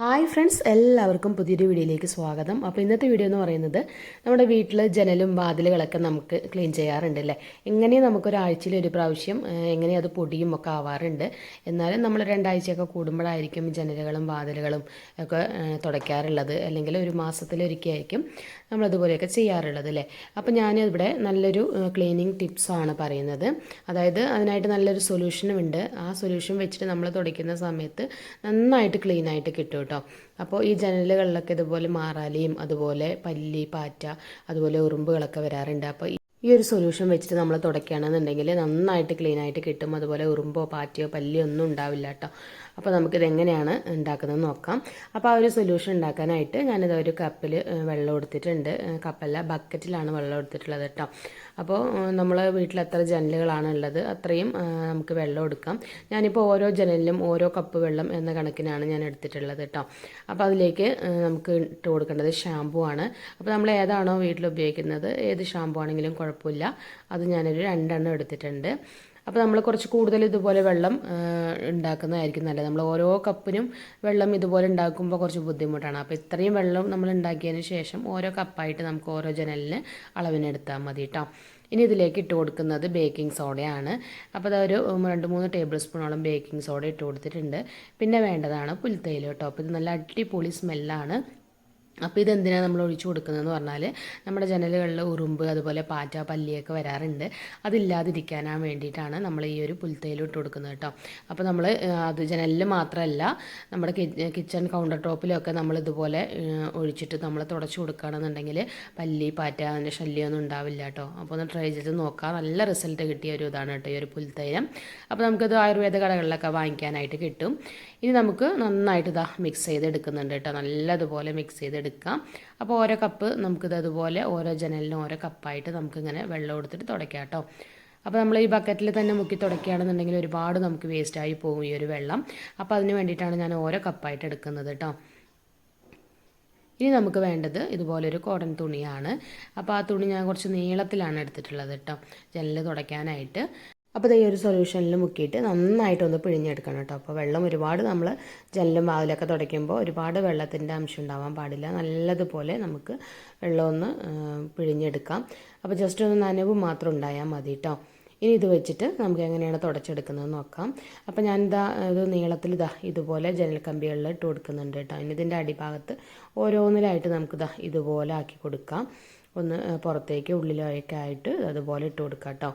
Hi friends എല്ലാവർക്കും പുതിയൊരു വീഡിയോയിലേക്ക് സ്വാഗതം. അപ്പോൾ ഇന്നത്തെ വീഡിയോ എന്ന് പറയുന്നത് നമ്മുടെ വീട്ടിൽ ജനലും വാതിലുകളൊക്കെ നമുക്ക് ക്ലീൻ ചെയ്യാറുണ്ട് അല്ലേ? എങ്ങനെ നമുക്കൊരാഴ്ചയിൽ ഒരു പ്രാവശ്യം എങ്ങനെ അത് പൊടിയും ഒക്കെ ആവാറുണ്ട്. എന്നാലും നമ്മൾ രണ്ടാഴ്ചയൊക്കെ കൂടുമ്പോഴായിരിക്കും ജനലുകളും വാതിലുകളും ഒക്കെ തുടയ്ക്കാറുള്ളത്. അല്ലെങ്കിൽ ഒരു മാസത്തിലൊരിക്കലായിരിക്കും നമ്മളതുപോലെയൊക്കെ ചെയ്യാറുള്ളത് അല്ലേ? അപ്പോൾ ഞാനിവിടെ നല്ലൊരു ക്ലീനിങ് ടിപ്സാണ് പറയുന്നത്. അതായത് അതിനായിട്ട് നല്ലൊരു സൊല്യൂഷനും ഉണ്ട്. ആ സൊല്യൂഷൻ വെച്ചിട്ട് നമ്മൾ തുടയ്ക്കുന്ന സമയത്ത് നന്നായിട്ട് ക്ലീനായിട്ട് കിട്ടും. കേട്ടോ. അപ്പോൾ ഈ ജനലുകളിലൊക്കെ ഇതുപോലെ മാറാലിയും അതുപോലെ പല്ലി പാറ്റ അതുപോലെ ഉറുമ്പുകളൊക്കെ വരാറുണ്ട്. അപ്പോൾ ഈ ഒരു സൊല്യൂഷൻ വെച്ചിട്ട് നമ്മൾ തുടയ്ക്കുകയാണെന്നുണ്ടെങ്കിൽ നന്നായിട്ട് ക്ലീൻ ആയിട്ട് കിട്ടും. അതുപോലെ ഉറുമ്പോ പാറ്റയോ പല്ലിയോ ഒന്നും ഉണ്ടാവില്ല കേട്ടോ. അപ്പോൾ നമുക്കിത് എങ്ങനെയാണ് ഉണ്ടാക്കുന്നത് നോക്കാം. അപ്പോൾ ആ ഒരു സൊല്യൂഷൻ ഉണ്ടാക്കാനായിട്ട് ഞാനിത് ഒരു കപ്പിൽ വെള്ളം എടുത്തിട്ടുണ്ട്. കപ്പല്ല ബക്കറ്റിലാണ് വെള്ളം എടുത്തിട്ടുള്ളത് കേട്ടോ. അപ്പോൾ നമ്മൾ വീട്ടിൽ എത്ര ജനലുകളാണ് ഉള്ളത് അത്രയും നമുക്ക് വെള്ളം എടുക്കാം. ഞാനിപ്പോൾ ഓരോ ജനലിലും ഓരോ കപ്പ് വെള്ളം എന്ന കണക്കിനാണ് ഞാൻ എടുത്തിട്ടുള്ളത് കേട്ടോ അപ്പോൾ അതിലേക്ക് നമുക്ക് ഇട്ട് കൊടുക്കേണ്ടത് ഷാമ്പു ആണ്. അപ്പോൾ നമ്മൾ ഏതാണോ വീട്ടിൽ ഉപയോഗിക്കുന്നത് ഏത് ഷാമ്പു ആണെങ്കിലും കുഴപ്പമില്ല. അത് ഞാനൊരു രണ്ടെണ്ണം എടുത്തിട്ടുണ്ട്. അപ്പോൾ നമ്മൾ കുറച്ച് കൂടുതൽ ഇതുപോലെ വെള്ളം ഉണ്ടാക്കുന്നതായിരിക്കും നല്ലത്. നമ്മൾ ഓരോ കപ്പിനും വെള്ളം ഇതുപോലെ ഉണ്ടാക്കുമ്പോൾ കുറച്ച് ബുദ്ധിമുട്ടാണ്. അപ്പോൾ ഇത്രയും വെള്ളം നമ്മൾ ഉണ്ടാക്കിയതിന് ശേഷം ഓരോ കപ്പായിട്ട് നമുക്ക് ഓരോ ജനലിന് അളവിനെടുത്താൽ മതി കേട്ടോ ഇനി ഇതിലേക്ക് ഇട്ട് കൊടുക്കുന്നത് ബേക്കിംഗ് സോഡയാണ്. അപ്പോൾ അതൊരു രണ്ട് മൂന്ന് ടേബിൾ സ്പൂണോളം ബേക്കിംഗ് സോഡ ഇട്ട് കൊടുത്തിട്ടുണ്ട്. പിന്നെ വേണ്ടതാണ് പുൽത്തൈൽ കേട്ടോ അപ്പോൾ ഇത് നല്ല അടിപൊളി സ്മെല്ലാണ്. അപ്പോൾ ഇതെന്തിനാണ് നമ്മൾ ഒഴിച്ചു കൊടുക്കുന്നതെന്ന് പറഞ്ഞാൽ നമ്മുടെ ജനലുകളിൽ ഉറുമ്പ് അതുപോലെ പാറ്റ പല്ലിയൊക്കെ വരാറുണ്ട്. അതില്ലാതിരിക്കാനാണ് വേണ്ടിയിട്ടാണ് നമ്മൾ ഈ ഒരു പുൽത്തൈലും ഇട്ട് കൊടുക്കുന്നത് കേട്ടോ. അപ്പോൾ നമ്മൾ അത് ജനലിൽ മാത്രമല്ല നമ്മുടെ കിച്ചൺ കൗണ്ടർ ടോപ്പിലൊക്കെ നമ്മൾ ഇതുപോലെ ഒഴിച്ചിട്ട് നമ്മൾ തുടച്ചു കൊടുക്കുകയാണെന്നുണ്ടെങ്കിൽ പല്ലി പാറ്റ അതിന്റെ ശല്യമൊന്നും ഉണ്ടാവില്ല കേട്ടോ. അപ്പോൾ ഒന്ന് ട്രൈ ചെയ്ത് നോക്കാം. നല്ല റിസൾട്ട് കിട്ടിയ ഒരു ഇതാണ് കേട്ടോ ഈ ഒരു പുൽത്തൈലം. അപ്പോൾ നമുക്കിത് ആയുർവേദ കടകളിലൊക്കെ വാങ്ങിക്കാനായിട്ട് കിട്ടും. ഇനി നമുക്ക് നന്നായിട്ട് ഇതാ മിക്സ് ചെയ്തെടുക്കുന്നുണ്ട് കേട്ടോ. നല്ലതുപോലെ മിക്സ് ചെയ്തെടുക്കാം. അപ്പോൾ ഓരോ കപ്പ് നമുക്കിത് അതുപോലെ ഓരോ ജനലിനും ഓരോ കപ്പായിട്ട് നമുക്കിങ്ങനെ വെള്ളം എടുത്തിട്ട് തുടയ്ക്കാം കേട്ടോ. അപ്പോൾ നമ്മൾ ഈ ബക്കറ്റിൽ തന്നെ മുക്കി തുടയ്ക്കുകയാണെന്നുണ്ടെങ്കിൽ ഒരുപാട് നമുക്ക് വേസ്റ്റായി പോകും ഈ ഒരു വെള്ളം. അപ്പോൾ അതിന് വേണ്ടിയിട്ടാണ് ഞാൻ ഓരോ കപ്പായിട്ട് എടുക്കുന്നത് കേട്ടോ. ഇനി നമുക്ക് വേണ്ടത് ഇതുപോലൊരു കോടൻ തുണിയാണ്. അപ്പോൾ ആ തുണി ഞാൻ കുറച്ച് നീളത്തിലാണ് എടുത്തിട്ടുള്ളത് കേട്ടോ. ജനൽ തുടയ്ക്കാനായിട്ട്. അപ്പോൾ ഈ ഒരു സൊല്യൂഷനിൽ മുക്കിയിട്ട് നന്നായിട്ടൊന്ന് പിഴിഞ്ഞെടുക്കണം കേട്ടോ. അപ്പോൾ വെള്ളം ഒരുപാട് നമ്മൾ ജനലും വാതിലൊക്കെ തുടയ്ക്കുമ്പോൾ ഒരുപാട് വെള്ളത്തിന്റെ അംശം ഉണ്ടാവാൻ പാടില്ല. നല്ലതുപോലെ നമുക്ക് വെള്ളം ഒന്ന് പിഴിഞ്ഞെടുക്കാം. അപ്പോൾ ജസ്റ്റ് ഒന്ന് നനവ് മാത്രം ഉണ്ടായാൽ മതി കേട്ടോ ഇനി ഇത് വെച്ചിട്ട് നമുക്ക് എങ്ങനെയാണ് തുടച്ചെടുക്കുന്നത് നോക്കാം. അപ്പോൾ ഞാനിതാ ഇത് നീളത്തിൽ ഇതാ ഇതുപോലെ ജനൽ കമ്പികളിൽ ഇട്ട് കൊടുക്കുന്നുണ്ട് കേട്ടോ ഇനി ഇതിന്റെ അടിഭാഗത്ത് ഓരോന്നിലായിട്ട് നമുക്ക് നമുക്കിതാ ഇതുപോലെ ആക്കി കൊടുക്കാം. ഒന്ന് പുറത്തേക്ക് ഉള്ളിലൊക്കെ ആയിട്ട് അതുപോലെ ഇട്ട് കൊടുക്കാം കേട്ടോ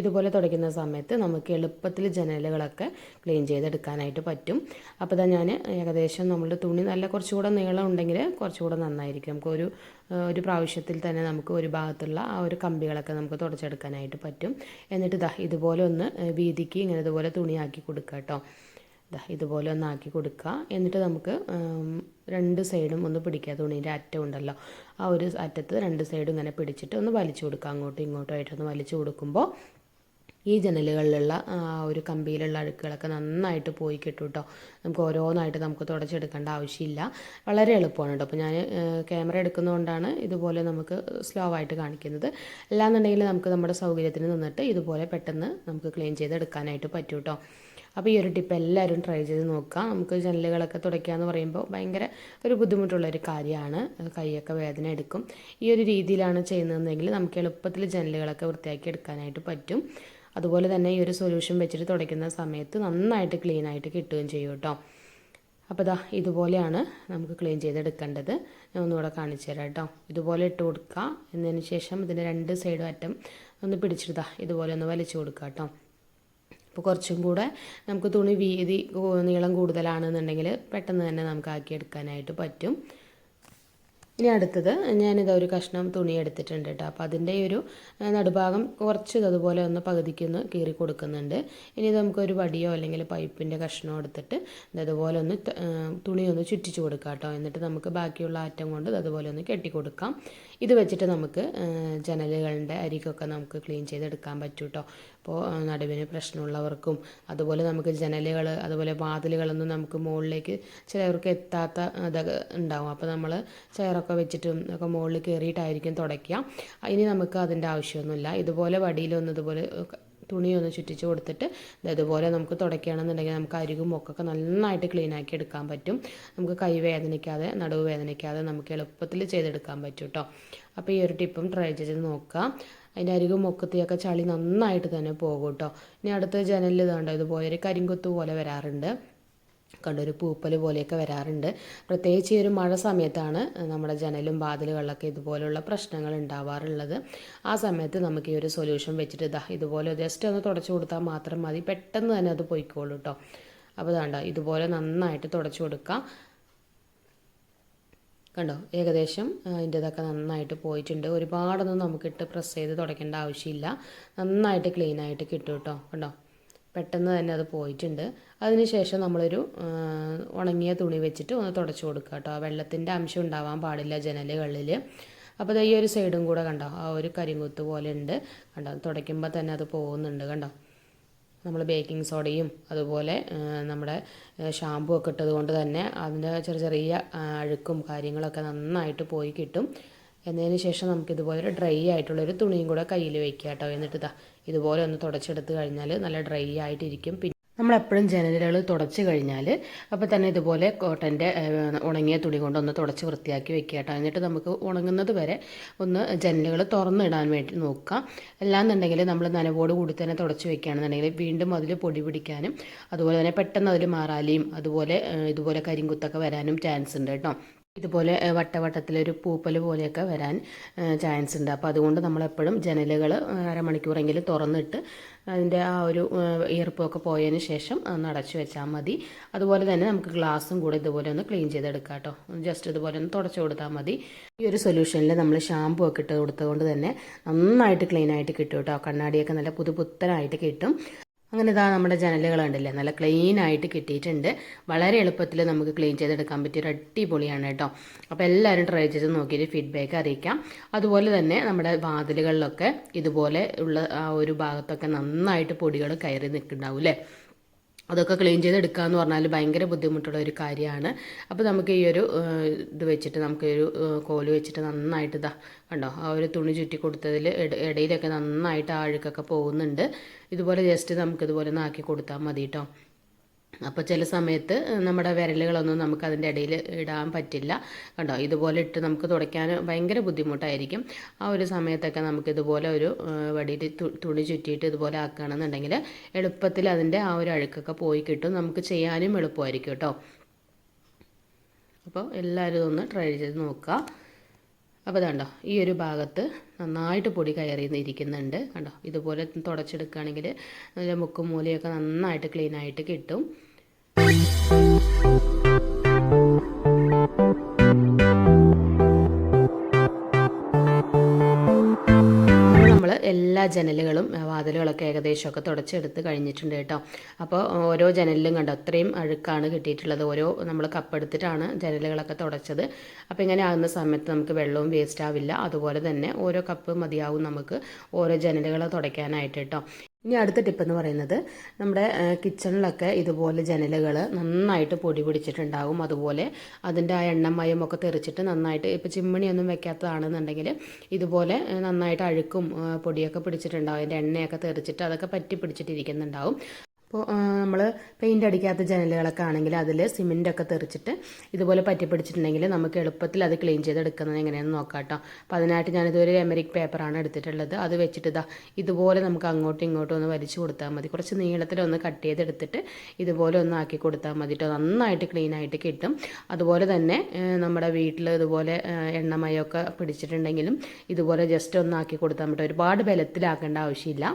ഇതുപോലെ തുടയ്ക്കുന്ന സമയത്ത് നമുക്ക് എളുപ്പത്തിൽ ജനലുകളൊക്കെ ക്ലീൻ ചെയ്തെടുക്കാനായിട്ട് പറ്റും. അപ്പോൾ ഞാൻ ഏകദേശം നമ്മളുടെ തുണി നല്ല കുറച്ചുകൂടെ നീളം ഉണ്ടെങ്കിൽ കുറച്ചുകൂടെ നന്നായിരിക്കും. നമുക്ക് ഒരു ഒരു പ്രാവശ്യത്തിൽ തന്നെ നമുക്ക് ഒരു ഭാഗത്തുള്ള ആ ഒരു കമ്പികളൊക്കെ നമുക്ക് തുടച്ചെടുക്കാനായിട്ട് പറ്റും. എന്നിട്ട് ഇതാ ഇതുപോലെ ഒന്ന് വീതിക്ക് ഇങ്ങനെ ഇതുപോലെ തുണിയാക്കി കൊടുക്കുക കേട്ടോ ഇതുപോലെ ഒന്ന് ആക്കി കൊടുക്കുക. എന്നിട്ട് നമുക്ക് രണ്ട് സൈഡും ഒന്ന് പിടിക്കുക. തുണീന്റെ അറ്റം ഉണ്ടല്ലോ. ആ ഒരു അറ്റത്ത് രണ്ട് സൈഡും ഇങ്ങനെ പിടിച്ചിട്ട് ഒന്ന് വലിച്ചു കൊടുക്കുക. അങ്ങോട്ടും ഇങ്ങോട്ടും ആയിട്ടൊന്ന് വലിച്ചു കൊടുക്കുമ്പോൾ ഈ ജനലുകളിലുള്ള ഒരു കമ്പിയിലുള്ള അഴുക്കുകളൊക്കെ നന്നായിട്ട് പോയി കിട്ടും കേട്ടോ നമുക്ക് ഓരോന്നായിട്ട് നമുക്ക് തുടച്ചെടുക്കേണ്ട ആവശ്യമില്ല. വളരെ എളുപ്പമാണ് കേട്ടോ. അപ്പോൾ ഞാൻ ക്യാമറ എടുക്കുന്നതുകൊണ്ടാണ് ഇതുപോലെ നമുക്ക് സ്ലോ ആയിട്ട് കാണിക്കുന്നത്. അല്ലാന്നുണ്ടെങ്കിൽ നമുക്ക് നമ്മുടെ സൗകര്യത്തിന് നിന്നിട്ട് ഇതുപോലെ പെട്ടെന്ന് നമുക്ക് ക്ലീൻ ചെയ്തെടുക്കാനായിട്ട് പറ്റും കേട്ടോ. അപ്പോൾ ഈ ഒരു ടിപ്പ് എല്ലാവരും ട്രൈ ചെയ്ത് നോക്കുക. നമുക്ക് ജനലുകളൊക്കെ തുടയ്ക്കുക എന്ന് പറയുമ്പോൾ ഭയങ്കര ഒരു ബുദ്ധിമുട്ടുള്ള ഒരു കാര്യമാണ്. കൈയൊക്കെ വേദന എടുക്കും. ഈ ഒരു രീതിയിലാണ് ചെയ്യുന്നതെങ്കിൽ നമുക്ക് എളുപ്പത്തിൽ ജനലുകളൊക്കെ വൃത്തിയാക്കി എടുക്കാനായിട്ട് പറ്റും. അതുപോലെ തന്നെ ഈ ഒരു സൊല്യൂഷൻ വെച്ചിട്ട് തുടയ്ക്കുന്ന സമയത്ത് നന്നായിട്ട് ക്ലീൻ ആയിട്ട് കിട്ടുകയും ചെയ്യും കേട്ടോ. അപ്പോൾ ഇതാ ഇതുപോലെയാണ് നമുക്ക് ക്ലീൻ ചെയ്തെടുക്കേണ്ടത്. ഞാൻ ഒന്നുകൂടെ കാണിച്ചു തരാം കേട്ടോ. ഇതുപോലെ ഇട്ട് കൊടുക്കുക. എന്നതിന് ശേഷം ഇതിന്റെ രണ്ട് സൈഡും അറ്റം ഒന്ന് പിടിച്ചിടുക ഇതുപോലെ ഒന്ന് വലിച്ചു കൊടുക്കുക കേട്ടോ. അപ്പോൾ കുറച്ചും കൂടെ നമുക്ക് തുണി വീതി നീളം കൂടുതലാണെന്നുണ്ടെങ്കിൽ പെട്ടെന്ന് തന്നെ നമുക്ക് ആക്കിയെടുക്കാനായിട്ട് പറ്റും. ഇനി അടുത്തത് ഞാനിത് ഒരു കഷ്ണം തുണി എടുത്തിട്ടുണ്ട് കേട്ടോ. അപ്പോൾ അതിന്റെ ഒരു നടുഭാഗം കുറച്ച് അതുപോലെ ഒന്ന് പകുതിക്കൊന്ന് കീറി കൊടുക്കുന്നുണ്ട്. ഇനി ഇത് നമുക്കൊരു വടിയോ അല്ലെങ്കിൽ പൈപ്പിന്റെ കഷ്ണമോ എടുത്തിട്ട് ഇതുപോലെ ഒന്ന് തുണി ഒന്ന് ചുറ്റിച്ച് കൊടുക്കാം കേട്ടോ. എന്നിട്ട് നമുക്ക് ബാക്കിയുള്ള ആറ്റം കൊണ്ട് അതുപോലെ ഒന്ന് കെട്ടി കൊടുക്കാം. ഇത് വെച്ചിട്ട് നമുക്ക് ജനലുകളുടെ അരികൊക്കെ നമുക്ക് ക്ലീൻ ചെയ്തെടുക്കാൻ പറ്റും കേട്ടോ. അപ്പോൾ നടുവിന് പ്രശ്നമുള്ളവർക്കും അതുപോലെ നമുക്ക് ജനലുകൾ അതുപോലെ വാതിലുകളൊന്നും നമുക്ക് മുകളിലേക്ക് ചിലവർക്ക് എത്താത്ത ഇതൊക്കെ ഉണ്ടാവും. അപ്പോൾ നമ്മൾ ചെയറൊക്കെ വെച്ചിട്ടും ഒക്കെ മുകളിൽ കയറിയിട്ടായിരിക്കും തുടയ്ക്കുക. ഇനി നമുക്ക് അതിന്റെ ആവശ്യമൊന്നുമില്ല. ഇതുപോലെ വടിയിലൊന്നും ഇതുപോലെ തുണിയൊന്ന് ചുറ്റിച്ച് കൊടുത്തിട്ട് ഇതുപോലെ നമുക്ക് തുടയ്ക്കുകയാണെന്നുണ്ടെങ്കിൽ നമുക്ക് അരികും മൊക്കൊക്കെ നന്നായിട്ട് ക്ലീൻ ആക്കി എടുക്കാൻ പറ്റും. നമുക്ക് കൈ വേദനിക്കാതെ നടുവ് വേദനിക്കാതെ നമുക്ക് എളുപ്പത്തിൽ ചെയ്തെടുക്കാൻ പറ്റും കേട്ടോ അപ്പോൾ ഈ ഒരു ടിപ്പും ട്രൈ ചെയ്ത് നോക്കുക. അതിന്റെ അരികും മൊക്കത്തിയൊക്കെ ചളി നന്നായിട്ട് തന്നെ പോകും കേട്ടോ ഇനി അടുത്ത ജനലിൽ ഇതാണ്ടോ ഇതുപോലെ ഒരു കരിങ്കൊത്ത് പോലെ വരാറുണ്ട്. കണ്ടൊരു പൂപ്പൽ പോലെയൊക്കെ വരാറുണ്ട്. പ്രത്യേകിച്ച് ഈ ഒരു മഴ സമയത്താണ് നമ്മുടെ ജനലും വാതിലുകളിലൊക്കെ ഇതുപോലെയുള്ള പ്രശ്നങ്ങൾ ഉണ്ടാവാറുള്ളത്. ആ സമയത്ത് നമുക്ക് ഈ ഒരു സൊല്യൂഷൻ വെച്ചിട്ട് ഇതാ ഇതുപോലെ ജസ്റ്റ് ഒന്ന് തുടച്ചു കൊടുത്താൽ മാത്രം മതി. പെട്ടെന്ന് തന്നെ അത് പോയിക്കോളൂ കേട്ടോ അപ്പോൾ ഇതാണ്ട ഇതുപോലെ നന്നായിട്ട് തുടച്ചു കൊടുക്കാം. കണ്ടോ ഏകദേശം അതിന്റെതൊക്കെ നന്നായിട്ട് പോയിട്ടുണ്ട്. ഒരുപാടൊന്നും നമുക്കിട്ട് പ്രസ് ചെയ്ത് തുടയ്ക്കേണ്ട ആവശ്യമില്ല. നന്നായിട്ട് ക്ലീനായിട്ട് കിട്ടും കേട്ടോ കണ്ടോ? പെട്ടെന്ന് തന്നെ അത് പോയിട്ടുണ്ട്. അതിനുശേഷം നമ്മളൊരു ഉണങ്ങിയ തുണി വെച്ചിട്ട് ഒന്ന് തുടച്ചു കൊടുക്കുക കേട്ടോ. വെള്ളത്തിന്റെ അംശം ഉണ്ടാവാൻ പാടില്ല ജനലുകളിൽ അപ്പോൾ ഈ ഒരു സൈഡും കൂടെ കണ്ടോ? ആ ഒരു കരിങ്കുത്ത് പോലെ ഉണ്ട്. കണ്ടോ? തുടയ്ക്കുമ്പോൾ തന്നെ അത് പോകുന്നുണ്ട് കണ്ടോ? നമ്മൾ ബേക്കിംഗ് സോഡയും അതുപോലെ നമ്മുടെ ഷാമ്പു ഒക്കെ ഇട്ടത് തന്നെ അതിന്റെ ചെറിയ ചെറിയ അഴുക്കും കാര്യങ്ങളൊക്കെ നന്നായിട്ട് പോയി കിട്ടും. എന്നതിന് ശേഷം നമുക്ക് ഇതുപോലെ ഡ്രൈ ആയിട്ടുള്ളൊരു തുണിയും കൂടെ കയ്യിൽ വെക്കുക കേട്ടോ. എന്നിട്ട് ഇതാ ഇതുപോലെ ഒന്ന് തുടച്ചെടുത്ത് കഴിഞ്ഞാൽ നല്ല ഡ്രൈ ആയിട്ടിരിക്കും. പിന്നെ നമ്മളെപ്പോഴും ജനലുകൾ തുടച്ച് കഴിഞ്ഞാൽ അപ്പോൾ തന്നെ ഇതുപോലെ കോട്ടന്റെ ഉണങ്ങിയ തുണി കൊണ്ടൊന്ന് തുടച്ച് വൃത്തിയാക്കി വെക്കുക കേട്ടോ. എന്നിട്ട് നമുക്ക് ഉണങ്ങുന്നത് വരെ ഒന്ന് ജനലുകൾ തുറന്നിടാൻ വേണ്ടി നോക്കാം. അല്ലാന്നുണ്ടെങ്കിൽ നമ്മൾ നനവോട് കൂടി തന്നെ തുടച്ച് വെക്കുകയാണെന്നുണ്ടെങ്കിൽ വീണ്ടും അതിൽ പൊടി പിടിക്കാനും അതുപോലെ തന്നെ പെട്ടെന്ന് അതിൽ മാറാലിയും അതുപോലെ ഇതുപോലെ കരിങ്കുത്തൊക്കെ വരാനും ചാൻസ് ഉണ്ട് കേട്ടോ. ഇതുപോലെ വട്ടവട്ടത്തിലൊരു പൂപ്പൽ പോലെയൊക്കെ വരാൻ ചാൻസ് ഉണ്ട്. അപ്പോൾ അതുകൊണ്ട് നമ്മളെപ്പോഴും ജനലുകൾ അരമണിക്കൂറെങ്കിലും തുറന്നിട്ട് അതിന്റെ ആ ഒരു ഈർപ്പമൊക്കെ പോയതിന് ശേഷം ഒന്ന് അടച്ചു വെച്ചാൽ മതി. അതുപോലെ തന്നെ നമുക്ക് ഗ്ലാസും കൂടെ ഇതുപോലെ ഒന്ന് ക്ലീൻ ചെയ്തെടുക്കാം കേട്ടോ. ജസ്റ്റ് ഇതുപോലെ ഒന്ന് തുടച്ചു കൊടുത്താൽ മതി. ഈ ഒരു സൊല്യൂഷനിൽ നമ്മൾ ഷാമ്പു ഒക്കെ ഇട്ട് കൊടുത്തതുകൊണ്ട് തന്നെ നന്നായിട്ട് ക്ലീൻ ആയിട്ട് കിട്ടും കേട്ടോ. കണ്ണാടിയൊക്കെ നല്ല പുതുപുത്തനായിട്ട് കിട്ടും. അങ്ങനെ ഇതാ നമ്മുടെ ജനലുകൾ ഉണ്ടല്ലേ നല്ല ക്ലീൻ ആയിട്ട് കിട്ടിയിട്ടുണ്ട്. വളരെ എളുപ്പത്തിൽ നമുക്ക് ക്ലീൻ ചെയ്തെടുക്കാൻ പറ്റിയ ഒരു അടിപൊളിയാണ് കേട്ടോ. അപ്പോൾ എല്ലാവരും ട്രൈ ചെയ്ത് നോക്കിയിട്ട് ഫീഡ്ബാക്ക് അറിയിക്കാം. അതുപോലെ തന്നെ നമ്മുടെ വാതിലുകളിലൊക്കെ ഇതുപോലെ ഉള്ള ആ ഒരു ഭാഗത്തൊക്കെ നന്നായിട്ട് പൊടികൾ കയറി നിൽക്കുന്നുണ്ടാവും അല്ലേ? അതൊക്കെ ക്ലീൻ ചെയ്തെടുക്കുക എന്ന് പറഞ്ഞാൽ ഭയങ്കര ബുദ്ധിമുട്ടുള്ള ഒരു കാര്യമാണ്. അപ്പോൾ നമുക്ക് ഈ ഒരു ഇത് വെച്ചിട്ട് നമുക്ക് ഒരു കോൽ വെച്ചിട്ട് നന്നായിട്ട് ഇതാ കണ്ടോ ആ ഒരു തുണി ചുറ്റി കൊടുത്തതിൽ ഇടയിലൊക്കെ നന്നായിട്ട് ആഴക്കൊക്കെ പോകുന്നുണ്ട്. ഇതുപോലെ ജസ്റ്റ് നമുക്കിതുപോലെ ഒന്ന് ആക്കി കൊടുത്താൽ മതി കേട്ടോ അപ്പോൾ ചില സമയത്ത് നമ്മുടെ വിരലുകളൊന്നും നമുക്ക് അതിന്റെ ഇടയിൽ ഇടാൻ പറ്റില്ല. കണ്ടോ? ഇതുപോലെ ഇട്ട് നമുക്ക് തുടയ്ക്കാൻ ഭയങ്കര ബുദ്ധിമുട്ടായിരിക്കും. ആ ഒരു സമയത്തൊക്കെ നമുക്ക് ഇതുപോലെ ഒരു വടിയിൽ തുണി ചുറ്റിയിട്ട് ഇതുപോലെ ആക്കുകയാണെന്നുണ്ടെങ്കിൽ എളുപ്പത്തിൽ അതിന്റെ ആ ഒരു അഴുക്കൊക്കെ പോയി കിട്ടും. നമുക്ക് ചെയ്യാനും എളുപ്പമായിരിക്കും കേട്ടോ. അപ്പോൾ എല്ലാവരും ഒന്ന് ട്രൈ ചെയ്ത് നോക്കുക. അപ്പോൾ ഇതുണ്ടോ ഈ ഒരു ഭാഗത്ത് നന്നായിട്ട് പൊടി കയറി ഇരിക്കുന്നുണ്ട് കണ്ടോ ഇതുപോലെ തുടച്ചെടുക്കുകയാണെങ്കിൽ നല്ല മുക്കും മൂലയൊക്കെ നന്നായിട്ട് ക്ലീൻ ആയിട്ട് കിട്ടും. ജനലുകളും വാതിലുകളൊക്കെ ഏകദേശമൊക്കെ തുടച്ചെടുത്ത് കഴിഞ്ഞിട്ടുണ്ട് കേട്ടോ. അപ്പോൾ ഓരോ ജനലിലും കണ്ടോ അത്രയും അഴുക്കാണ് കിട്ടിയിട്ടുള്ളത്. ഓരോ നമ്മൾ കപ്പെടുത്തിട്ടാണ് ജനലുകളൊക്കെ തുടച്ചത്. അപ്പോൾ ഇങ്ങനെ ആകുന്ന സമയത്ത് നമുക്ക് വെള്ളവും വേസ്റ്റ് ആവില്ല. അതുപോലെ തന്നെ ഓരോ കപ്പ് മതിയാവും നമുക്ക് ഓരോ ജനലുകളെ തുടയ്ക്കാനായിട്ട് കേട്ടോ. ഇനി അടുത്ത ടിപ്പ് എന്ന് പറയുന്നത് നമ്മുടെ കിച്ചണിലൊക്കെ ഇതുപോലെ ജനലുകൾ നന്നായിട്ട് പൊടി പിടിച്ചിട്ടുണ്ടാകും അതുപോലെ അതിന്റെ ആ എണ്ണമയം ഒക്കെ തെറിച്ചിട്ട് നന്നായിട്ട് ഇപ്പോൾ ചിമ്മിണിയൊന്നും വെക്കാത്തതാണെന്നുണ്ടെങ്കിൽ ഇതുപോലെ നന്നായിട്ട് അഴുക്കും പൊടിയൊക്കെ പിടിച്ചിട്ടുണ്ടാകും അതിന്റെ എണ്ണയൊക്കെ തെറിച്ചിട്ട് അതൊക്കെ പറ്റി പിടിച്ചിട്ടിരിക്കുന്നുണ്ടാവും. നമ്മൾ പെയിന്റ് അടിക്കാത്ത ജനലുകളൊക്കെ ആണെങ്കിൽ അതിൽ സിമെന്റൊക്കെ തെറിച്ചിട്ട് ഇതുപോലെ പറ്റി പിടിച്ചിട്ടുണ്ടെങ്കിൽ നമുക്ക് എളുപ്പത്തിൽ അത് ക്ലീൻ ചെയ്തെടുക്കുന്നത് എങ്ങനെയാണെന്ന് നോക്കാം കേട്ടോ അപ്പോൾ അതിനായിട്ട് ഞാനിതൊരു എമരിക് പേപ്പറാണ് എടുത്തിട്ടുള്ളത്. അത് വെച്ചിട്ട് ഇതാ ഇതുപോലെ നമുക്ക് അങ്ങോട്ടും ഇങ്ങോട്ടും ഒന്ന് വലിച്ചു കൊടുത്താൽ മതി. കുറച്ച് നീളത്തിലൊന്ന് കട്ട് ചെയ്തെടുത്തിട്ട് ഇതുപോലെ ഒന്ന് ആക്കി കൊടുത്താൽ മതി കേട്ടോ നന്നായിട്ട് ക്ലീൻ ആയിട്ട് കിട്ടും. അതുപോലെ തന്നെ നമ്മുടെ വീട്ടിൽ ഇതുപോലെ എണ്ണമയമൊക്കെ പിടിച്ചിട്ടുണ്ടെങ്കിലും ഇതുപോലെ ജസ്റ്റ് ഒന്ന് ആക്കി കൊടുത്താൽ മതി ഒരുപാട് ബലത്തിലാക്കേണ്ട ആവശ്യമില്ല.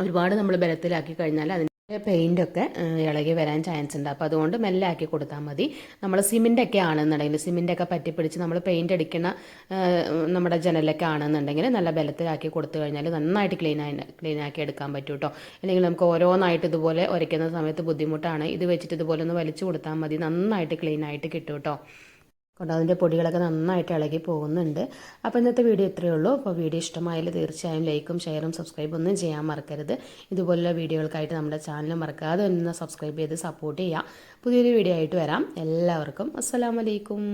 ഒരുപാട് നമ്മൾ ബലത്തിലാക്കി കഴിഞ്ഞാൽ അതിന് പെയിന്റൊക്കെ ഇളകി വരാൻ ചാൻസ് ഉണ്ട്. അപ്പോൾ അതുകൊണ്ട് മെല്ലെ ആക്കി കൊടുത്താൽ മതി. നമ്മൾ സിമെന്റൊക്കെ ആണെന്നുണ്ടെങ്കിൽ സിമെന്റൊക്കെ പറ്റിപ്പിടിച്ച് നമ്മൾ പെയിന്റ് അടിക്കുന്ന നമ്മുടെ ജനലൊക്കെ ആണെന്നുണ്ടെങ്കിൽ നല്ല ബലത്തിലാക്കി കൊടുത്തു കഴിഞ്ഞാൽ നന്നായിട്ട് ക്ലീൻ ആയി ക്ലീൻ ആക്കി എടുക്കാൻ പറ്റും കേട്ടോ അല്ലെങ്കിൽ നമുക്ക് ഓരോന്നായിട്ട് ഇതുപോലെ ഉരയ്ക്കുന്ന സമയത്ത് ബുദ്ധിമുട്ടാണ് ഇത് വെച്ചിട്ട് ഇതുപോലെ ഒന്ന് വലിച്ചു കൊടുത്താൽ മതി നന്നായിട്ട് ക്ലീൻ ആയിട്ട് കിട്ടും കേട്ടോ കൊണ്ട് അതിന്റെ പൊടികളൊക്കെ നന്നായിട്ട് ഇളകി പോകുന്നുണ്ട്. അപ്പോൾ ഇന്നത്തെ വീഡിയോ ഇത്രയേ ഉള്ളൂ. അപ്പോൾ വീഡിയോ ഇഷ്ടമായാൽ തീർച്ചയായും ലൈക്കും ഷെയറും സബ്സ്ക്രൈബ് ഒന്നും ചെയ്യാൻ മറക്കരുത്. ഇതുപോലുള്ള വീഡിയോകൾക്കായിട്ട് നമ്മുടെ ചാനൽ മറക്കാതെ ഒന്ന് സബ്സ്ക്രൈബ് ചെയ്ത് സപ്പോർട്ട് ചെയ്യുക. പുതിയൊരു വീഡിയോ ആയിട്ട് വരാം. എല്ലാവർക്കും അസ്സലാമലൈക്കും